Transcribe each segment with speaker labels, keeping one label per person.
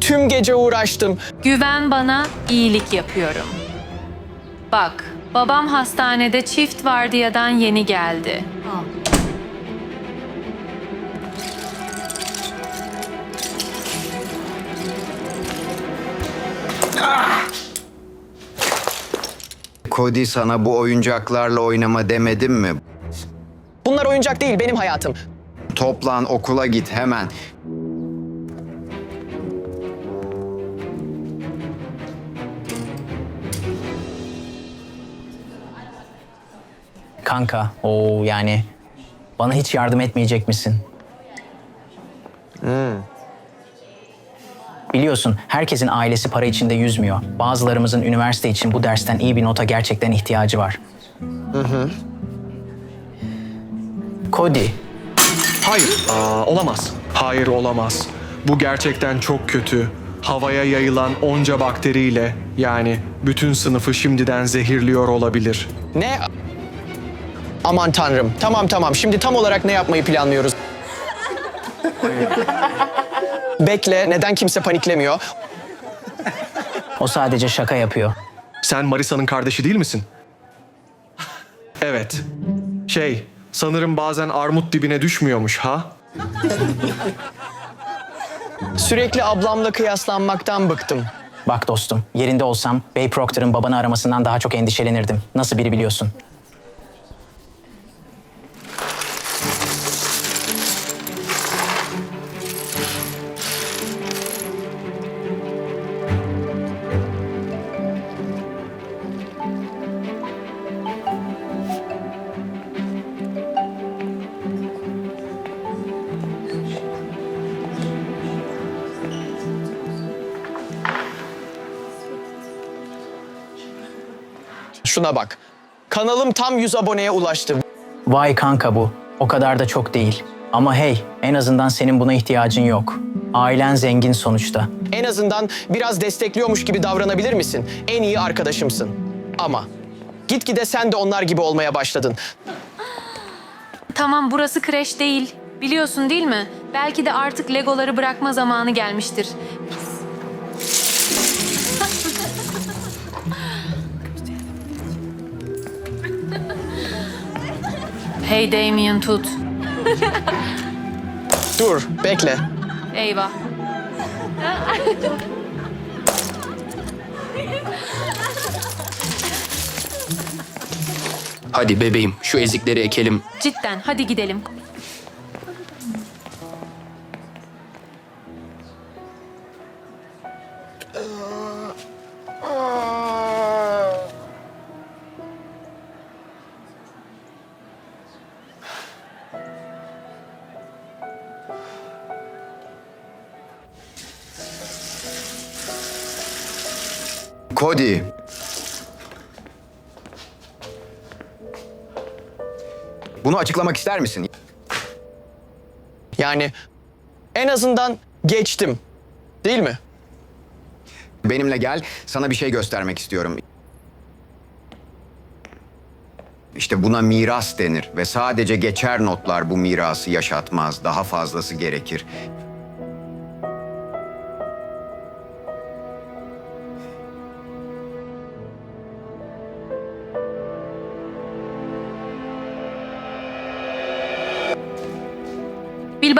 Speaker 1: Tüm gece uğraştım.
Speaker 2: Güven bana, iyilik yapıyorum. Bak, babam hastanede çift vardiyadan yeni geldi.
Speaker 3: Cody sana bu oyuncaklarla oynama demedim mi?
Speaker 1: Bunlar oyuncak değil benim hayatım.
Speaker 3: Toplan okula git hemen.
Speaker 4: Kanka, o yani bana hiç yardım etmeyecek misin? Biliyorsun herkesin ailesi para içinde yüzmüyor. Bazılarımızın üniversite için bu dersten iyi bir nota gerçekten ihtiyacı var. Cody,
Speaker 5: Hayır, aa, olamaz. Hayır olamaz. Bu gerçekten çok kötü. Havaya yayılan onca bakteriyle yani bütün sınıfı şimdiden zehirliyor olabilir.
Speaker 1: Ne? Aman tanrım. Tamam tamam. Şimdi tam olarak ne yapmayı planlıyoruz? Bekle. Neden kimse paniklemiyor?
Speaker 4: o sadece şaka yapıyor.
Speaker 5: Sen Marisa'nın kardeşi değil misin? Evet. Şey, sanırım bazen armut dibine düşmüyormuş ha?
Speaker 1: Sürekli ablamla kıyaslanmaktan bıktım.
Speaker 4: Bak dostum, yerinde olsam Bay Proctor'ın babanı aramasından daha çok endişelenirdim. Nasıl biri biliyorsun.
Speaker 1: Şuna bak. Kanalım tam 100 aboneye ulaştı.
Speaker 4: Vay kanka bu. O kadar da çok değil. Ama hey, en azından senin buna ihtiyacın yok. Ailen zengin sonuçta.
Speaker 1: En azından biraz destekliyormuş gibi davranabilir misin? En iyi arkadaşımsın. Ama gitgide sen de onlar gibi olmaya başladın.
Speaker 2: Tamam, burası kreş değil. Biliyorsun değil mi? Belki de artık legoları bırakma zamanı gelmiştir. Hey Damien tut.
Speaker 1: Dur, bekle.
Speaker 2: Eyvah.
Speaker 6: Hadi bebeğim şu ezikleri ekelim.
Speaker 2: Cidden hadi gidelim.
Speaker 3: Cody. Bunu açıklamak ister misin?
Speaker 1: Yani en azından geçtim. Değil mi?
Speaker 3: Benimle gel, sana bir şey göstermek istiyorum. İşte buna miras denir ve sadece geçer notlar bu mirası yaşatmaz. Daha fazlası gerekir.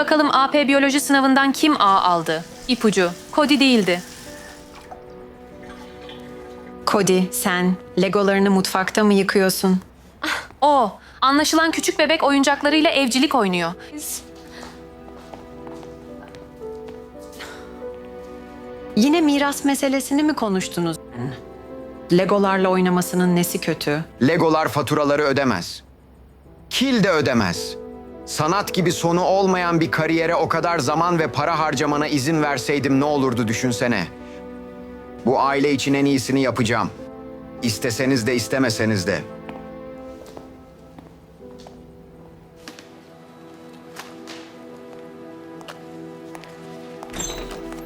Speaker 2: Bakalım AP biyoloji sınavından kim A aldı? İpucu. Cody değildi.
Speaker 7: Cody, sen legolarını mutfakta mı yıkıyorsun?
Speaker 2: O. Anlaşılan küçük bebek oyuncaklarıyla evcilik oynuyor.
Speaker 7: Yine miras meselesini mi konuştunuz? Legolarla oynamasının nesi kötü?
Speaker 3: Legolar faturaları ödemez. Kil de ödemez. Sanat gibi sonu olmayan bir kariyere o kadar zaman ve para harcamana izin verseydim ne olurdu düşünsene. Bu aile için en iyisini yapacağım. İsteseniz de istemeseniz de.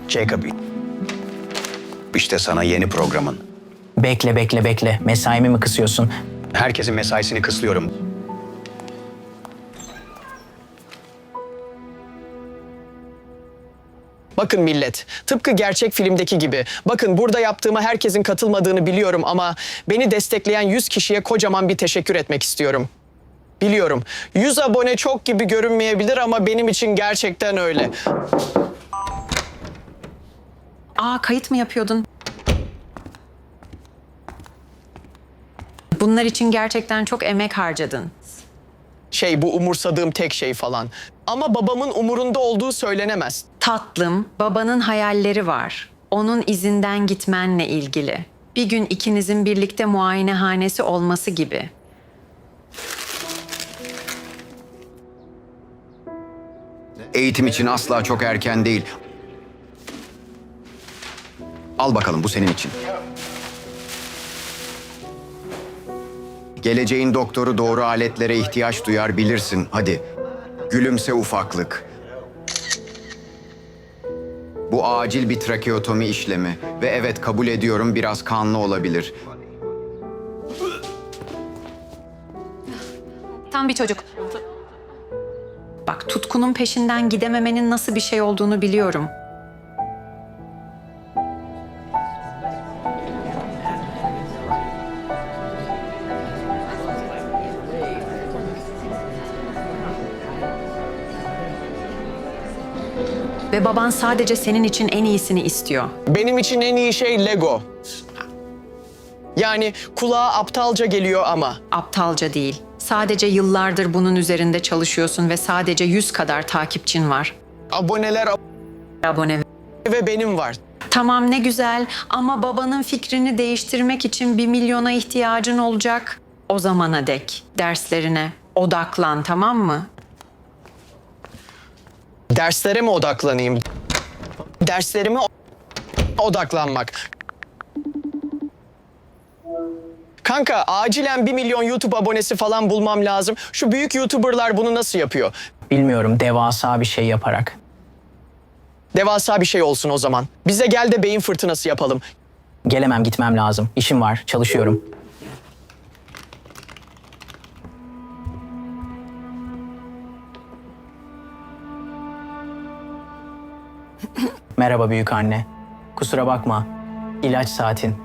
Speaker 8: Jacob. İşte sana yeni programın.
Speaker 4: Bekle bekle bekle. Mesaimi mi kısıyorsun?
Speaker 8: Herkesin mesaisini kıslıyorum.
Speaker 1: Bakın millet, tıpkı gerçek filmdeki gibi. Bakın burada yaptığıma herkesin katılmadığını biliyorum ama beni destekleyen 100 kişiye kocaman bir teşekkür etmek istiyorum. Biliyorum. 100 abone çok gibi görünmeyebilir ama benim için gerçekten öyle.
Speaker 7: Aa kayıt mı yapıyordun? Bunlar için gerçekten çok emek harcadın.
Speaker 1: Şey bu umursadığım tek şey falan. Ama babamın umurunda olduğu söylenemez.
Speaker 7: Tatlım, babanın hayalleri var. Onun izinden gitmenle ilgili. Bir gün ikinizin birlikte muayenehanesi olması gibi.
Speaker 3: Eğitim için asla çok erken değil. Al bakalım bu senin için. Geleceğin doktoru doğru aletlere ihtiyaç duyar bilirsin. Hadi. Gülümse ufaklık. Bu acil bir trakeotomi işlemi ve evet kabul ediyorum biraz kanlı olabilir.
Speaker 2: Tam bir çocuk.
Speaker 7: Bak tutkunun peşinden gidememenin nasıl bir şey olduğunu biliyorum. Ve baban sadece senin için en iyisini istiyor.
Speaker 1: Benim için en iyi şey Lego. Yani kulağa aptalca geliyor ama
Speaker 7: Aptalca değil. Sadece yıllardır bunun üzerinde çalışıyorsun ve sadece 100 kadar takipçin var.
Speaker 1: aboneler
Speaker 7: Abone
Speaker 1: ve benim var.
Speaker 7: Tamam ne güzel ama babanın fikrini değiştirmek için bir milyona ihtiyacın olacak. O zamana dek derslerine odaklan tamam mı?
Speaker 1: Derslere mi odaklanayım? Derslerime odaklanmak. Kanka acilen bir milyon YouTube abonesi falan bulmam lazım. Şu büyük YouTuber'lar bunu nasıl yapıyor?
Speaker 4: Bilmiyorum devasa bir şey yaparak.
Speaker 1: Devasa bir şey olsun o zaman. Bize gel de beyin fırtınası yapalım.
Speaker 4: Gelemem gitmem lazım. İşim var çalışıyorum. Merhaba büyük anne. Kusura bakma. İlaç saatin.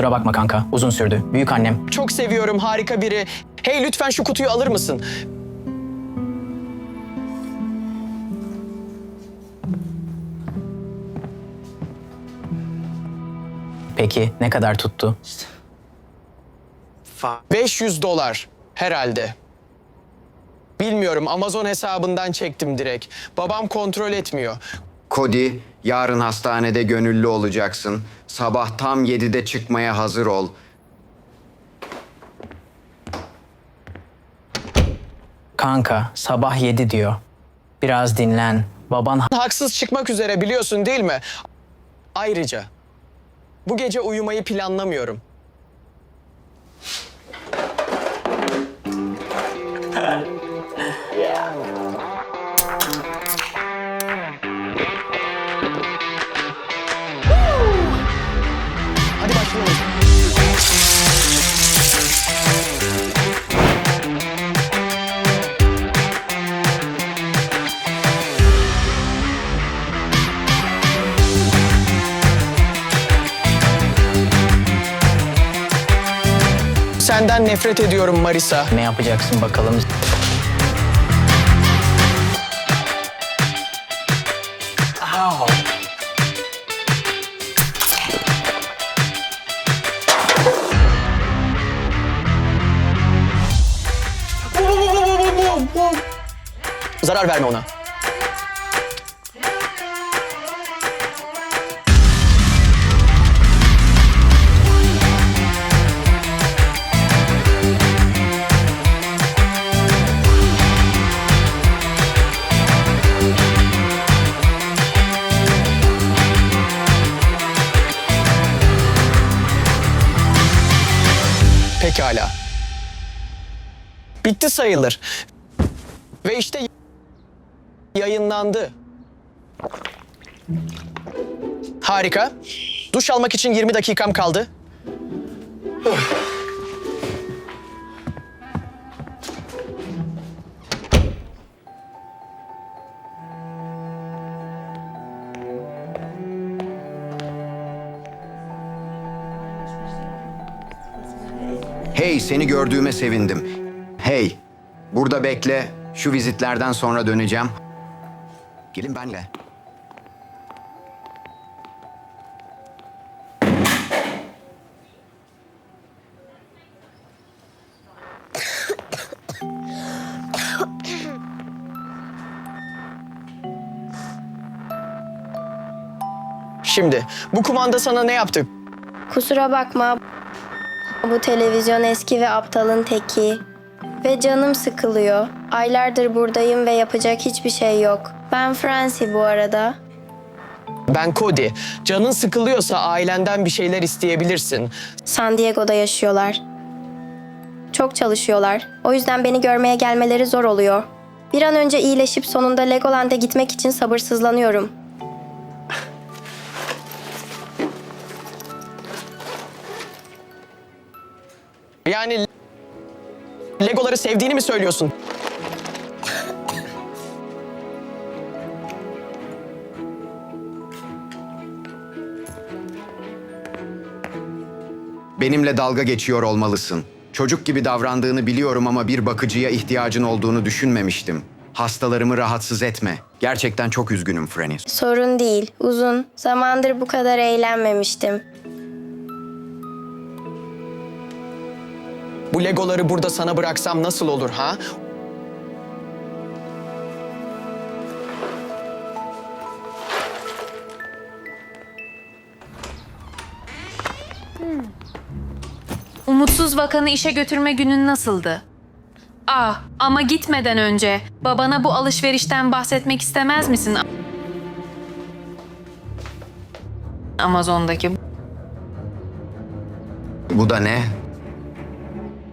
Speaker 4: Kusura bakma kanka. Uzun sürdü. Büyük annem.
Speaker 1: Çok seviyorum harika biri. Hey lütfen şu kutuyu alır mısın?
Speaker 4: Peki ne kadar tuttu?
Speaker 1: 500 dolar herhalde. Bilmiyorum Amazon hesabından çektim direkt. Babam kontrol etmiyor.
Speaker 3: Cody, yarın hastanede gönüllü olacaksın. Sabah tam 7'de çıkmaya hazır ol.
Speaker 4: Kanka sabah 7 diyor. Biraz dinlen. Baban
Speaker 1: Haksız çıkmak üzere biliyorsun değil mi? Ayrıca bu gece uyumayı planlamıyorum. Senden nefret ediyorum Marisa.
Speaker 4: ne yapacaksın bakalım?
Speaker 1: Zarar verme ona. hala. Bitti sayılır. Ve işte yayınlandı. Harika. Duş almak için 20 dakikam kaldı.
Speaker 3: Hey, seni gördüğüme sevindim. Hey, burada bekle. Şu vizitlerden sonra döneceğim. Gelin benle.
Speaker 1: Şimdi bu kumanda sana ne yaptı?
Speaker 9: Kusura bakma. Bu televizyon eski ve aptalın teki. Ve canım sıkılıyor. Aylardır buradayım ve yapacak hiçbir şey yok. Ben Francie bu arada.
Speaker 1: Ben Cody. Canın sıkılıyorsa ailenden bir şeyler isteyebilirsin.
Speaker 9: San Diego'da yaşıyorlar. Çok çalışıyorlar. O yüzden beni görmeye gelmeleri zor oluyor. Bir an önce iyileşip sonunda Legoland'e gitmek için sabırsızlanıyorum.
Speaker 1: Yani Legoları sevdiğini mi söylüyorsun?
Speaker 3: Benimle dalga geçiyor olmalısın. Çocuk gibi davrandığını biliyorum ama bir bakıcıya ihtiyacın olduğunu düşünmemiştim. Hastalarımı rahatsız etme. Gerçekten çok üzgünüm Franny.
Speaker 9: Sorun değil, uzun. Zamandır bu kadar eğlenmemiştim.
Speaker 1: Bu Legoları burada sana bıraksam nasıl olur ha?
Speaker 2: Umutsuz vakanı işe götürme günün nasıldı? Ah ama gitmeden önce babana bu alışverişten bahsetmek istemez misin? Amazon'daki
Speaker 3: Bu da ne?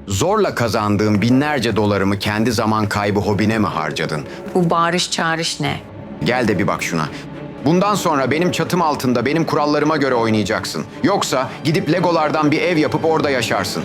Speaker 3: Zorla kazandığım binlerce dolarımı kendi zaman kaybı hobine mi harcadın?
Speaker 7: Bu bağırış çağrış ne?
Speaker 3: Gel de bir bak şuna. Bundan sonra benim çatım altında benim kurallarıma göre oynayacaksın. Yoksa gidip Legolardan bir ev yapıp orada yaşarsın.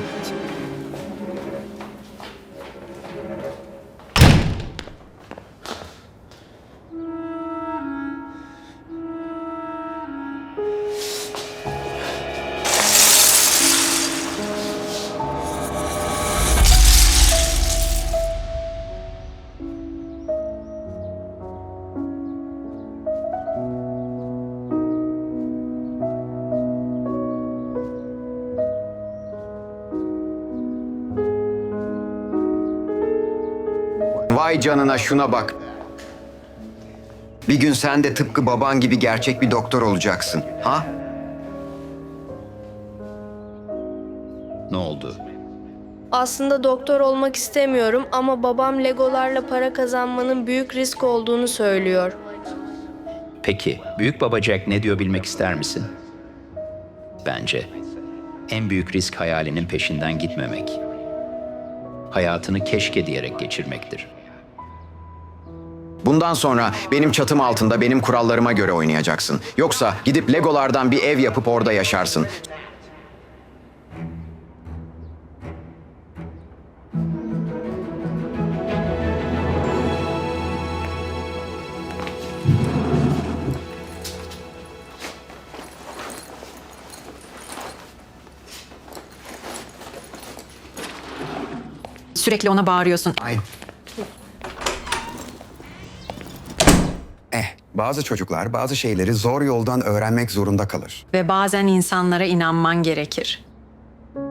Speaker 3: Vay canına şuna bak. Bir gün sen de tıpkı baban gibi gerçek bir doktor olacaksın. Ha?
Speaker 8: Ne oldu?
Speaker 9: Aslında doktor olmak istemiyorum ama babam legolarla para kazanmanın büyük risk olduğunu söylüyor.
Speaker 8: Peki, büyük baba Jack ne diyor bilmek ister misin? Bence en büyük risk hayalinin peşinden gitmemek. Hayatını keşke diyerek geçirmektir.
Speaker 3: Bundan sonra benim çatım altında benim kurallarıma göre oynayacaksın. Yoksa gidip Legolardan bir ev yapıp orada yaşarsın.
Speaker 7: Sürekli ona bağırıyorsun.
Speaker 3: Ay.
Speaker 10: Bazı çocuklar bazı şeyleri zor yoldan öğrenmek zorunda kalır.
Speaker 7: Ve bazen insanlara inanman gerekir.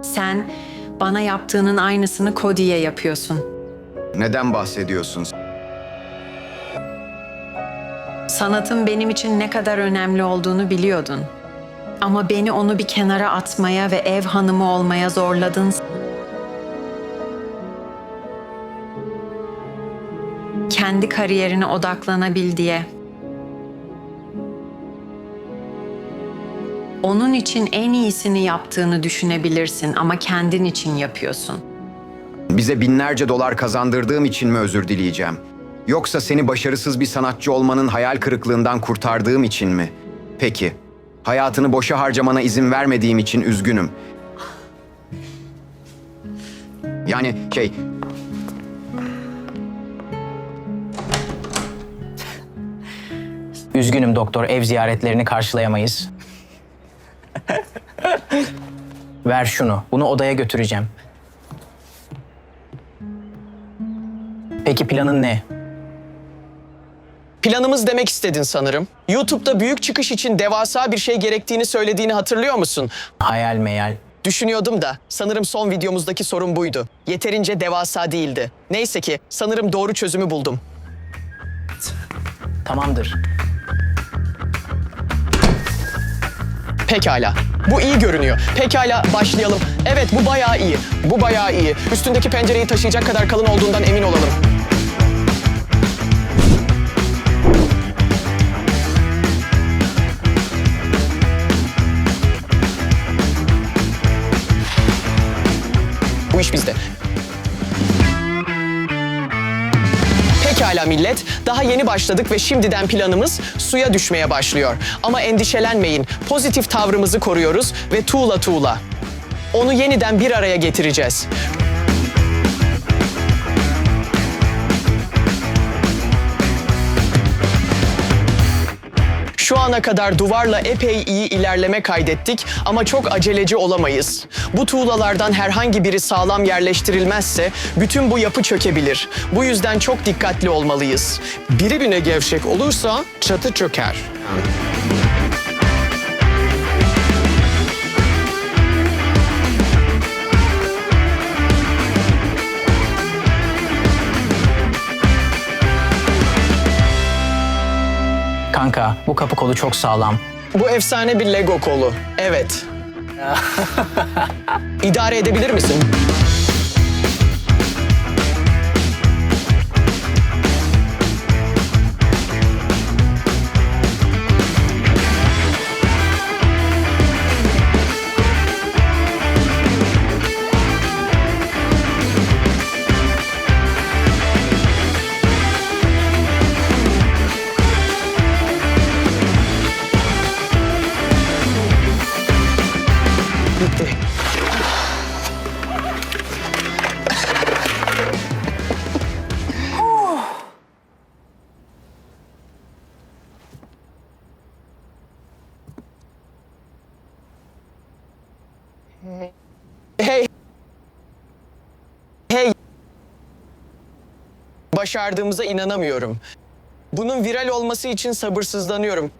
Speaker 7: Sen bana yaptığının aynısını Cody'ye yapıyorsun.
Speaker 3: Neden bahsediyorsun?
Speaker 7: Sanatın benim için ne kadar önemli olduğunu biliyordun. Ama beni onu bir kenara atmaya ve ev hanımı olmaya zorladın. Kendi kariyerine odaklanabil diye. Onun için en iyisini yaptığını düşünebilirsin ama kendin için yapıyorsun.
Speaker 3: Bize binlerce dolar kazandırdığım için mi özür dileyeceğim? Yoksa seni başarısız bir sanatçı olmanın hayal kırıklığından kurtardığım için mi? Peki. Hayatını boşa harcamana izin vermediğim için üzgünüm. Yani şey,
Speaker 4: Üzgünüm doktor, ev ziyaretlerini karşılayamayız. Ver şunu. Bunu odaya götüreceğim. Peki planın ne?
Speaker 1: Planımız demek istedin sanırım. YouTube'da büyük çıkış için devasa bir şey gerektiğini söylediğini hatırlıyor musun?
Speaker 4: Hayal meyal.
Speaker 1: Düşünüyordum da sanırım son videomuzdaki sorun buydu. Yeterince devasa değildi. Neyse ki sanırım doğru çözümü buldum.
Speaker 4: Tamamdır.
Speaker 1: Pekala. Bu iyi görünüyor. Pekala başlayalım. Evet bu bayağı iyi. Bu bayağı iyi. Üstündeki pencereyi taşıyacak kadar kalın olduğundan emin olalım. Bu iş bizde. Pekala millet, daha yeni başladık ve şimdiden planımız suya düşmeye başlıyor. Ama endişelenmeyin, pozitif tavrımızı koruyoruz ve tuğla tuğla. Onu yeniden bir araya getireceğiz. Şu ana kadar duvarla epey iyi ilerleme kaydettik ama çok aceleci olamayız. Bu tuğlalardan herhangi biri sağlam yerleştirilmezse bütün bu yapı çökebilir. Bu yüzden çok dikkatli olmalıyız. Biri bine gevşek olursa çatı çöker.
Speaker 4: Kanka, bu kapı kolu çok sağlam.
Speaker 1: Bu efsane bir Lego kolu. Evet. İdare edebilir misin? Başardığımıza inanamıyorum. Bunun viral olması için sabırsızlanıyorum.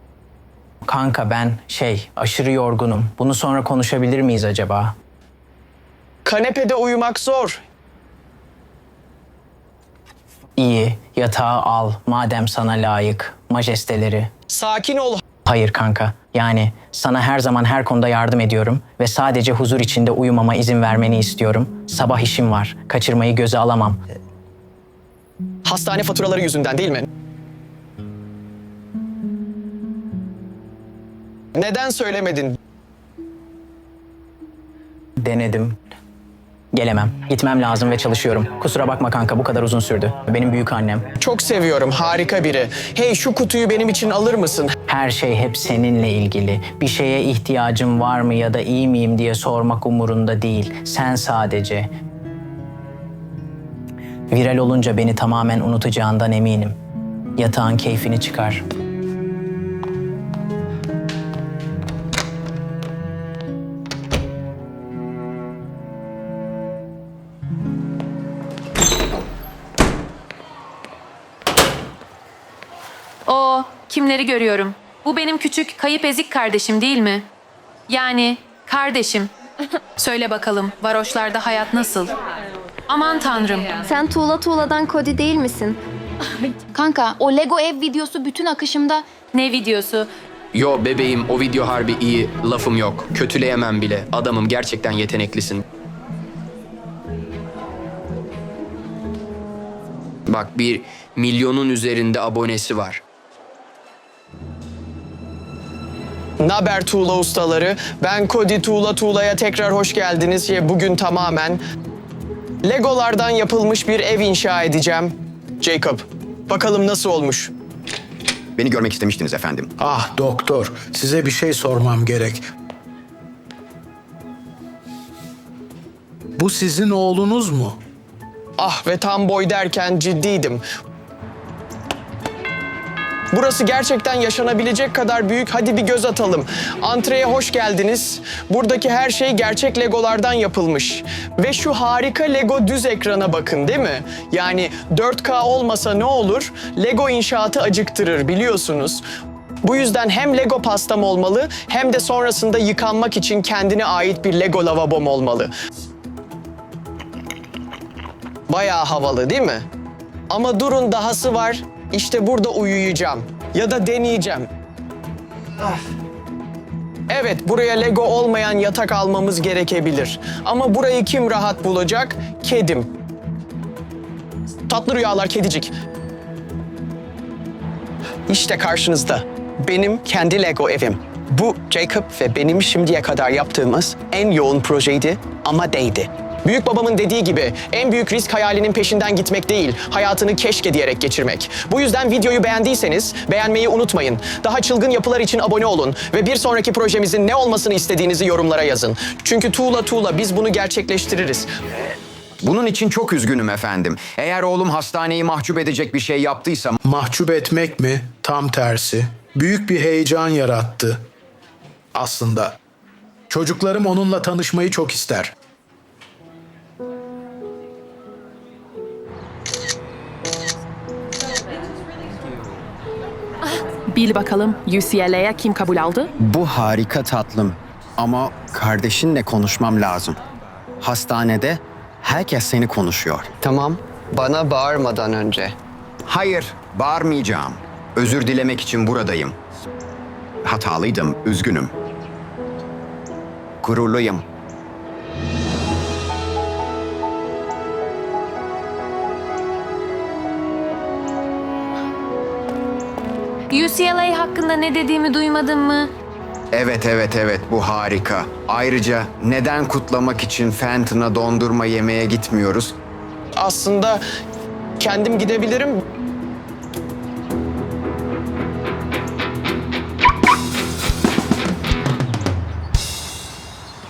Speaker 4: Kanka ben şey, aşırı yorgunum. Bunu sonra konuşabilir miyiz acaba?
Speaker 1: Kanepede uyumak zor.
Speaker 4: İyi, yatağı al madem sana layık. Majesteleri.
Speaker 1: Sakin ol.
Speaker 4: Hayır kanka. Yani sana her zaman her konuda yardım ediyorum ve sadece huzur içinde uyumama izin vermeni istiyorum. Sabah işim var. Kaçırmayı göze alamam.
Speaker 1: Hastane faturaları yüzünden değil mi? Neden söylemedin?
Speaker 4: Denedim. Gelemem. Gitmem lazım ve çalışıyorum. Kusura bakma kanka bu kadar uzun sürdü. Benim büyük annem.
Speaker 1: Çok seviyorum, harika biri. Hey şu kutuyu benim için alır mısın?
Speaker 4: Her şey hep seninle ilgili. Bir şeye ihtiyacım var mı ya da iyi miyim diye sormak umurunda değil. Sen sadece. Viral olunca beni tamamen unutacağından eminim. Yatağın keyfini çıkar.
Speaker 2: O kimleri görüyorum? Bu benim küçük kayıp ezik kardeşim değil mi? Yani kardeşim. Söyle bakalım varoşlarda hayat nasıl? Aman tanrım.
Speaker 9: Sen tuğla tuğladan Cody değil misin?
Speaker 11: Kanka o Lego ev videosu bütün akışımda
Speaker 2: Ne videosu?
Speaker 6: Yo bebeğim o video harbi iyi. Lafım yok. Kötüleyemem bile. Adamım gerçekten yeteneklisin. Bak bir milyonun üzerinde abonesi var.
Speaker 1: Naber Tuğla ustaları? Ben Cody Tuğla Tuğla'ya tekrar hoş geldiniz. Bugün tamamen Legolardan yapılmış bir ev inşa edeceğim. Jacob, bakalım nasıl olmuş?
Speaker 3: Beni görmek istemiştiniz efendim.
Speaker 12: Ah doktor, size bir şey sormam gerek. Bu sizin oğlunuz mu?
Speaker 1: Ah ve tam boy derken ciddiydim. Burası gerçekten yaşanabilecek kadar büyük. Hadi bir göz atalım. Antreye hoş geldiniz. Buradaki her şey gerçek Legolardan yapılmış. Ve şu harika Lego düz ekrana bakın değil mi? Yani 4K olmasa ne olur? Lego inşaatı acıktırır biliyorsunuz. Bu yüzden hem Lego pastam olmalı hem de sonrasında yıkanmak için kendine ait bir Lego lavabom olmalı. Bayağı havalı değil mi? Ama durun dahası var. İşte burada uyuyacağım. Ya da deneyeceğim. Evet, buraya Lego olmayan yatak almamız gerekebilir. Ama burayı kim rahat bulacak? Kedim. Tatlı rüyalar kedicik. İşte karşınızda. Benim kendi Lego evim. Bu Jacob ve benim şimdiye kadar yaptığımız en yoğun projeydi ama değdi. Büyük babamın dediği gibi en büyük risk hayalinin peşinden gitmek değil, hayatını keşke diyerek geçirmek. Bu yüzden videoyu beğendiyseniz beğenmeyi unutmayın. Daha çılgın yapılar için abone olun ve bir sonraki projemizin ne olmasını istediğinizi yorumlara yazın. Çünkü tuğla tuğla biz bunu gerçekleştiririz.
Speaker 3: Bunun için çok üzgünüm efendim. Eğer oğlum hastaneyi mahcup edecek bir şey yaptıysa
Speaker 12: Mahcup etmek mi? Tam tersi. Büyük bir heyecan yarattı. Aslında. Çocuklarım onunla tanışmayı çok ister.
Speaker 13: Bil bakalım UCLA'ya kim kabul aldı?
Speaker 3: Bu harika tatlım. Ama kardeşinle konuşmam lazım. Hastanede herkes seni konuşuyor.
Speaker 1: Tamam, bana bağırmadan önce.
Speaker 3: Hayır, bağırmayacağım. Özür dilemek için buradayım. Hatalıydım, üzgünüm. Gururluyum.
Speaker 2: UCLA hakkında ne dediğimi duymadın mı?
Speaker 3: Evet, evet, evet, bu harika. Ayrıca neden kutlamak için Fenton'a dondurma yemeye gitmiyoruz?
Speaker 1: Aslında kendim gidebilirim.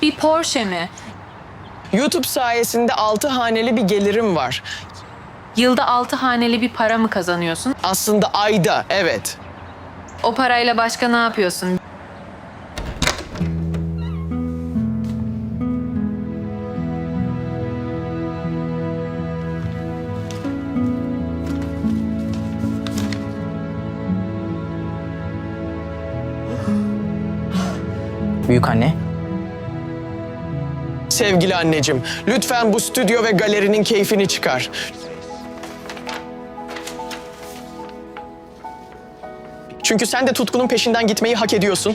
Speaker 2: Bir Porsche mi?
Speaker 1: YouTube sayesinde 6 haneli bir gelirim var.
Speaker 2: Yılda altı haneli bir para mı kazanıyorsun?
Speaker 1: Aslında ayda, evet.
Speaker 2: O parayla başka ne yapıyorsun?
Speaker 4: Büyük anne,
Speaker 1: Sevgili anneciğim, lütfen bu stüdyo ve galerinin keyfini çıkar. Çünkü sen de tutkunun peşinden gitmeyi hak ediyorsun.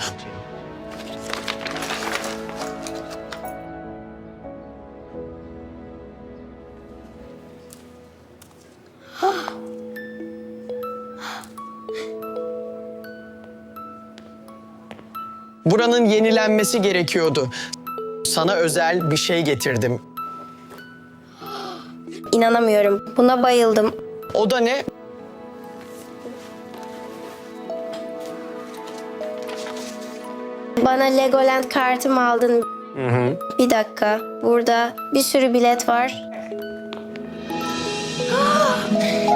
Speaker 1: Buranın yenilenmesi gerekiyordu. Sana özel bir şey getirdim.
Speaker 9: İnanamıyorum. Buna bayıldım.
Speaker 1: O da ne?
Speaker 9: Bana Legoland kartımı aldın. Hı hı. Bir dakika. Burada bir sürü bilet var. Ah!